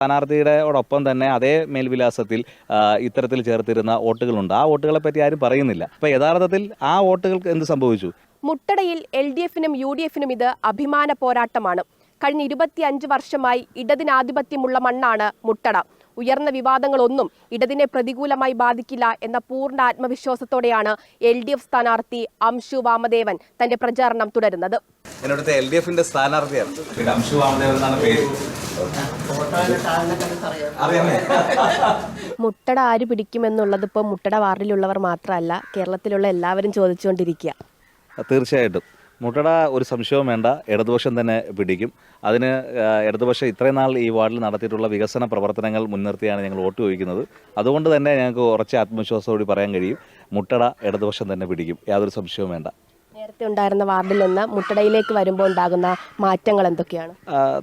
സ്ഥാനാർത്ഥിയുടെയോടൊപ്പം തന്നെ അതേ മേൽവിലാസത്തിൽ ഇത്തരത്തിൽ ചേർത്തിരുന്ന വോട്ടുകളുണ്ട്. ആ വോട്ടുകളെ പറ്റി ആരും പറയുന്നില്ല. അപ്പൊ യഥാർത്ഥത്തിൽ ആ വോട്ടുകൾക്ക് എന്ത് സംഭവിച്ചു? മുട്ടടയിൽ എൽ ഡി എഫിനും യു ഡി എഫിനും ഇത് അഭിമാന പോരാട്ടമാണ്. കഴിഞ്ഞ ഇരുപത്തിയഞ്ച് വർഷമായി ഇടതിനാധിപത്യമുള്ള മണ്ണാണ് മുട്ടട. ഉയർന്ന വിവാദങ്ങളൊന്നും ഇടതിനെ പ്രതികൂലമായി ബാധിക്കില്ല എന്ന പൂർണ ആത്മവിശ്വാസത്തോടെയാണ് എൽ ഡി എഫ് സ്ഥാനാർത്ഥി അംശു വാമദേവൻ തന്റെ പ്രചാരണം തുടരുന്നത്. എന്നോടത്തെ എൽ ഡി എഫിന്റെ സ്ഥാനാർത്ഥിയാണ്. അംശു വാമദേവൻ എന്നാണ് പേര്. മുട്ടട ആര് പിടിക്കുമെന്നുള്ളത് ഇപ്പോൾ മുട്ടട വാർഡിലുള്ളവർ മാത്രമല്ല കേരളത്തിലുള്ള എല്ലാവരും ചോദിച്ചുകൊണ്ടിരിക്കുക. തീർച്ചയായിട്ടും. മുട്ടട ഒരു സംശയവും വേണ്ട ഇടതുപക്ഷം തന്നെ പിടിക്കും. അതിന് ഇടതുപക്ഷം ഇത്രയും നാൾ ഈ വാർഡിൽ നടത്തിയിട്ടുള്ള വികസന പ്രവർത്തനങ്ങൾ മുൻനിർത്തിയാണ് ഞങ്ങൾ വോട്ട് ചോദിക്കുന്നത്. അതുകൊണ്ട് തന്നെ ഞങ്ങൾക്ക് ഉറച്ച ആത്മവിശ്വാസത്തോടെ പറയാൻ കഴിയും മുട്ടട ഇടതുപക്ഷം തന്നെ പിടിക്കും. യാതൊരു സംശയവും വേണ്ട. നേരത്തെ ഉണ്ടായിരുന്ന വാർഡിൽ നിന്ന് മുട്ടടയിലേക്ക് വരുമ്പോൾ ഉണ്ടാകുന്ന മാറ്റങ്ങൾ എന്തൊക്കെയാണ്?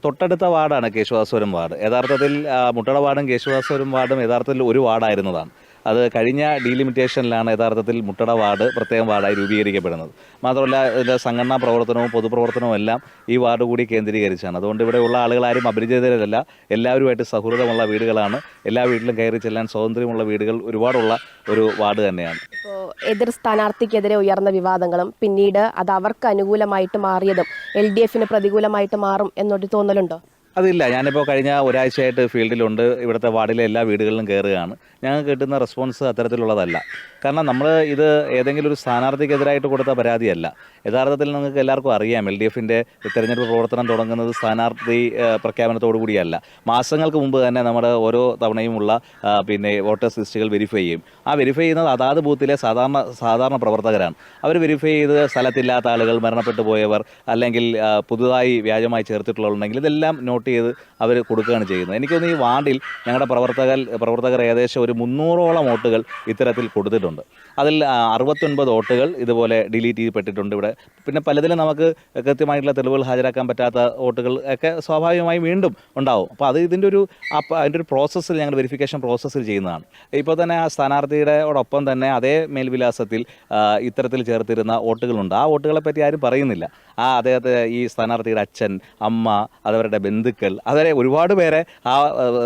തൊട്ടടുത്ത വാർഡാണ് കേശവാസ്വരം വാർഡ്. യഥാർത്ഥത്തിൽ മുട്ടട വാർഡും കേശവാസ്വരം വാർഡും യഥാർത്ഥത്തിൽ ഒരു വാർഡായിരുന്നതാണ്. അത് കഴിഞ്ഞ ഡീലിമിറ്റേഷനിലാണ് യഥാർത്ഥത്തിൽ മുട്ടട വാർഡ് പ്രത്യേകം വാർഡായി രൂപീകരിക്കപ്പെടുന്നത്. മാത്രമല്ല ഇതിന്റെ സംഘടനാ പ്രവർത്തനവും പൊതുപ്രവർത്തനവും എല്ലാം ഈ വാർഡ് കൂടി കേന്ദ്രീകരിച്ചാണ്. അതുകൊണ്ട് ഇവിടെയുള്ള ആളുകളാരും അപരിചിതരല്ല. എല്ലാവരുമായിട്ട് സൗഹൃദമുള്ള വീടുകളാണ്. എല്ലാ വീട്ടിലും കയറി ചെല്ലാൻ സ്വാതന്ത്ര്യമുള്ള വീടുകൾ ഒരുപാടുള്ള ഒരു വാർഡ് തന്നെയാണ്. ഇപ്പോൾ എതിർ സ്ഥാനാർത്ഥിക്കെതിരെ ഉയർന്ന വിവാദങ്ങളും പിന്നീട് അത് അവർക്ക് അനുകൂലമായിട്ട് മാറിയതും എൽ ഡി എഫിന് പ്രതികൂലമായിട്ട് മാറും എന്നൊരു തോന്നലുണ്ടോ? അതില്ല. ഞാനിപ്പോൾ കഴിഞ്ഞ ഒരാഴ്ചയായിട്ട് ഫീൽഡിലുണ്ട്. ഇവിടുത്തെ വാർഡിലെ എല്ലാ വീടുകളിലും കയറുകയാണ് ഞങ്ങൾക്ക് കിട്ടുന്ന റെസ്പോൺസ് അത്തരത്തിലുള്ളതല്ല. കാരണം നമ്മൾ ഇത് ഏതെങ്കിലും ഒരു സ്ഥാനാർത്ഥിക്കെതിരായിട്ട് കൊടുത്ത പരാതിയല്ല. യഥാർത്ഥത്തിൽ നിങ്ങൾക്ക് എല്ലാവർക്കും അറിയാം എൽ ഡി എഫിന്റെ തെരഞ്ഞെടുപ്പ് പ്രവർത്തനം തുടങ്ങുന്നത് സ്ഥാനാർത്ഥി പ്രഖ്യാപനത്തോടു കൂടിയല്ല. മാസങ്ങൾക്ക് മുമ്പ് തന്നെ നമ്മുടെ ഓരോ തവണയുമുള്ള പിന്നെ വോട്ടേഴ്സ് ലിസ്റ്റുകൾ വെരിഫൈ ചെയ്യും. ആ വെരിഫൈ ചെയ്യുന്നത് അതാത് ബൂത്തിലെ സാധാരണ സാധാരണ പ്രവർത്തകരാണ്. അവർ വെരിഫൈ ചെയ്ത് സ്ഥലത്തില്ലാത്ത ആളുകൾ മരണപ്പെട്ടു പോയവർ അല്ലെങ്കിൽ പുതുതായി വ്യാജമായി ചേർത്തിട്ടുള്ളവരുണ്ടെങ്കിൽ ഇതെല്ലാം നോട്ട് ചെയ്ത് അവർ കൊടുക്കുകയാണ് ചെയ്യുന്നത്. എനിക്ക് തോന്നുന്നു ഈ വാർഡിൽ ഞങ്ങളുടെ പ്രവർത്തകർ പ്രവർത്തകർ ഏകദേശം ഒരു മുന്നൂറോളം വോട്ടുകൾ ഇത്തരത്തിൽ കൊടുത്തിട്ടുണ്ട്. അതിൽ അറുപത്തൊൻപത് വോട്ടുകൾ ഇതുപോലെ ഡിലീറ്റ് ചെയ്യപ്പെട്ടിട്ടുണ്ട് ഇവിടെ. പിന്നെ പലതിലും നമുക്ക് കൃത്യമായിട്ടുള്ള തെളിവുകൾ ഹാജരാക്കാൻ പറ്റാത്ത വോട്ടുകൾ ഒക്കെ സ്വാഭാവികമായും വീണ്ടും ഉണ്ടാവും. അപ്പോൾ അത് ഇതിന്റെ ഒരു അതിന്റെ ഒരു പ്രോസസ്സിൽ ഞങ്ങൾ വെരിഫിക്കേഷൻ പ്രോസസ്സിൽ ചെയ്യുന്നതാണ്. ഇപ്പോൾ തന്നെ ആ സ്ഥാനാർത്ഥിയുടെയോടൊപ്പം തന്നെ അതേ മേൽവിലാസത്തിൽ ഇത്തരത്തിൽ ചേർത്തിരുന്ന വോട്ടുകളുണ്ട്. ആ വോട്ടുകളെ പറ്റി ആരും പറയുന്നില്ല. ആ അദ്ദേഹത്തെ ഈ സ്ഥാനാർത്ഥിയുടെ അച്ഛൻ അമ്മ അതവരുടെ ബന്ധുക്കൾ അവരെ ഒരുപാട് പേരെ ആ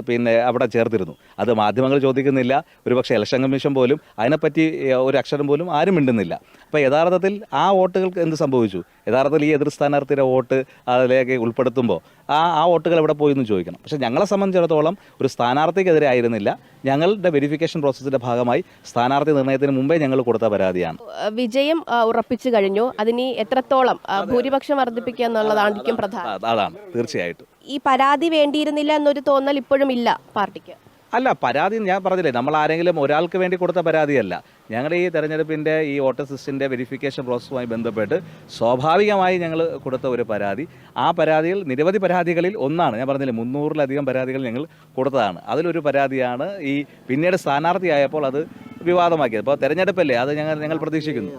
പിന്നെ അവിടെ ചേർത്തിരുന്നു. അത് മാധ്യമങ്ങൾ ചോദിക്കുന്നില്ല. ഒരുപക്ഷെ ഇലക്ഷൻ കമ്മീഷൻ പോലും അതിനെപ്പറ്റി ഒരു അക്ഷരം പോലും ആരും മിണ്ടുന്നില്ല. അപ്പോൾ യഥാർത്ഥത്തിൽ ആ വോട്ടുകൾക്ക് എന്ത് സംഭവിച്ചു? യഥാർത്ഥത്തിൽ ഈ എതിർ സ്ഥാനാർത്ഥിയുടെ വോട്ട് അതിലേക്ക് ഉൾപ്പെടുത്തുമ്പോൾ ആ ആ വോട്ടുകൾ എവിടെ പോയി എന്ന് ചോദിക്കണം. പക്ഷേ ഞങ്ങളെ സംബന്ധിച്ചിടത്തോളം ഒരു സ്ഥാനാർത്ഥിക്കെതിരെ ആയിരുന്നില്ല. ഞങ്ങളുടെ വെരിഫിക്കേഷൻ പ്രോസസ്സിന്റെ ഭാഗമായി സ്ഥാനാർത്ഥി നിർണയത്തിന് മുമ്പേ ഞങ്ങൾ കൊടുത്ത പരാതിയാണ്. വിജയം ഉറപ്പിച്ചു കഴിഞ്ഞു. അതിനി എത്രത്തോളം ഭൂരിപക്ഷം വർദ്ധിപ്പിക്കുക എന്നുള്ളതാണ് പ്രധാനം. അതാണ്. തീർച്ചയായിട്ടും. ഈ പരാതി വേണ്ടിയിരുന്നില്ല എന്നൊരു തോന്നൽ ഇപ്പോഴും ഇല്ല പാർട്ടിക്ക്. അല്ല പരാതി ഞാൻ പറഞ്ഞില്ലേ നമ്മൾ ആരെങ്കിലും ഒരാൾക്ക് വേണ്ടി കൊടുത്ത പരാതിയല്ല. ഞങ്ങളുടെ ഈ തെരഞ്ഞെടുപ്പിന്റെ ഈ വോട്ടർ സിസ്റ്റിന്റെ വെരിഫിക്കേഷൻ പ്രോസസ്സുമായി ബന്ധപ്പെട്ട് സ്വാഭാവികമായി ഞങ്ങൾ കൊടുത്ത ഒരു പരാതി. ആ പരാതിയിൽ നിരവധി പരാതികളിൽ ഒന്നാണ്. ഞാൻ പറഞ്ഞില്ലേ മുന്നൂറിലധികം പരാതികൾ ഞങ്ങൾ കൊടുത്തതാണ്. അതിലൊരു പരാതിയാണ് ഈ പിന്നീട് സ്ഥാനാർത്ഥിയായപ്പോൾ അത് വിവാദമാക്കിയത്. അപ്പോൾ തെരഞ്ഞെടുപ്പല്ലേ അത് ഞങ്ങൾ ഞങ്ങൾ പ്രതീക്ഷിക്കുന്നു.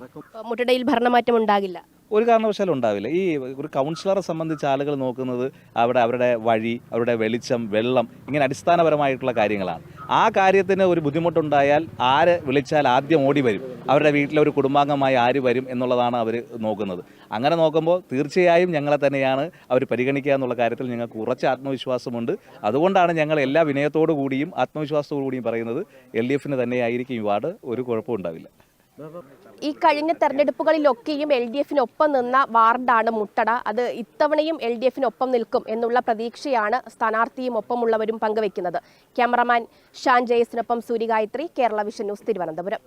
മുട്ടടയിൽ ഭരണമാറ്റം ഉണ്ടാകില്ല. ഒരു കാരണവശാലും ഉണ്ടാവില്ല. ഈ ഒരു കൗൺസിലറെ സംബന്ധിച്ച് ആളുകൾ നോക്കുന്നത് അവിടെ അവരുടെ വഴി അവരുടെ വെളിച്ചം വെള്ളം ഇങ്ങനെ അടിസ്ഥാനപരമായിട്ടുള്ള കാര്യങ്ങളാണ്. ആ കാര്യത്തിന് ഒരു ബുദ്ധിമുട്ടുണ്ടായാൽ ആര് വിളിച്ചാൽ ആദ്യം ഓടി വരും. അവരുടെ വീട്ടിലെ ഒരു കുടുംബാംഗമായി ആര് വരും എന്നുള്ളതാണ് അവർ നോക്കുന്നത്. അങ്ങനെ നോക്കുമ്പോൾ തീർച്ചയായും ഞങ്ങളെ തന്നെയാണ് അവർ പരിഗണിക്കുക എന്നുള്ള കാര്യത്തിൽ ഞങ്ങൾക്ക് ഉറച്ച ആത്മവിശ്വാസമുണ്ട്. അതുകൊണ്ടാണ് ഞങ്ങൾ എല്ലാ വിനയത്തോടു കൂടിയും ആത്മവിശ്വാസത്തോടു കൂടിയും പറയുന്നത് എൽ ഡി എഫിന് തന്നെയായിരിക്കും ഈ വാർഡ് ഒരു കുഴപ്പവും ഉണ്ടാവില്ല. ഈ കഴിഞ്ഞ തെരഞ്ഞെടുപ്പുകളിലൊക്കെയും എൽ ഡി എഫിനൊപ്പം നിന്ന വാർഡാണ് മുട്ടട. അത് ഇത്തവണയും എൽ ഡി എഫിനൊപ്പം നിൽക്കും എന്നുള്ള പ്രതീക്ഷയാണ് സ്ഥാനാർത്ഥിയും ഒപ്പമുള്ളവരും പങ്കുവയ്ക്കുന്നത്. ക്യാമറമാൻ ഷാൻ ജയസിനൊപ്പം സൂര്യഗായത്രി കേരള വിഷൻ ന്യൂസ് തിരുവനന്തപുരം.